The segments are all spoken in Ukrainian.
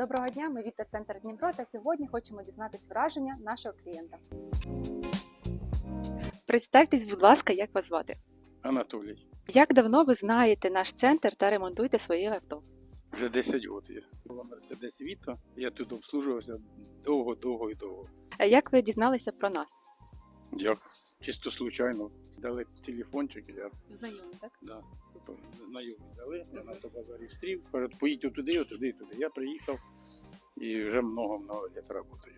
Доброго дня, ми Віта Центр Дніпро та сьогодні хочемо дізнатись враження нашого клієнта. Представтесь, будь ласка, як вас звати? Анатолій. Як давно ви знаєте наш центр та ремонтуєте своє авто? Вже 10 років. Була Мерседес Віто. Я тут обслужувався довго, довго і довго. А Як ви дізналися про нас? Як? Чисто случайно. Дали телефончик, я Знайомі, так? да, знайомі дали, я на базарі встрів. Кажуть, поїдь туди, отуди, туди. Я приїхав і вже много-много літ працюю.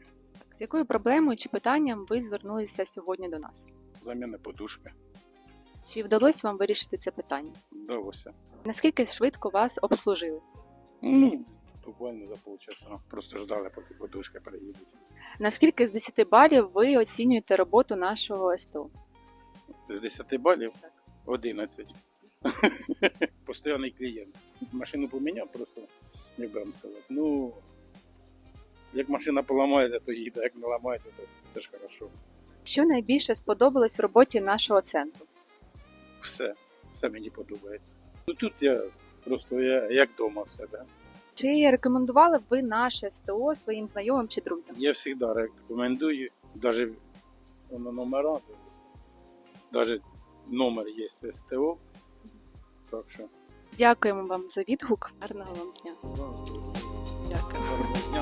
З якою проблемою чи питанням ви звернулися сьогодні до нас? Заміна подушки. Чи вдалося вам вирішити це питання? Вдалося. Наскільки швидко вас обслужили? Ну, буквально за полчаса. Просто ждали, поки подушка приїдуть. Наскільки з 10 балів ви оцінюєте роботу нашого СТО? З 10 балів 11. Постоянний клієнт. Машину поміняв просто, як би вам сказати. Ну, як машина поламається, то їде, як не ламається, то це ж хорошо. Що найбільше сподобалось в роботі нашого центру? Все, все мені подобається. Ну тут я просто я, як вдома в себе. Чи рекомендували б ви наше СТО своїм знайомим чи друзям? Я завжди рекомендую, навіть воно номера, навіть номер є СТО. Так що. Дякуємо вам за відгук. Гарного вам дня. Дякую. Гарного дня.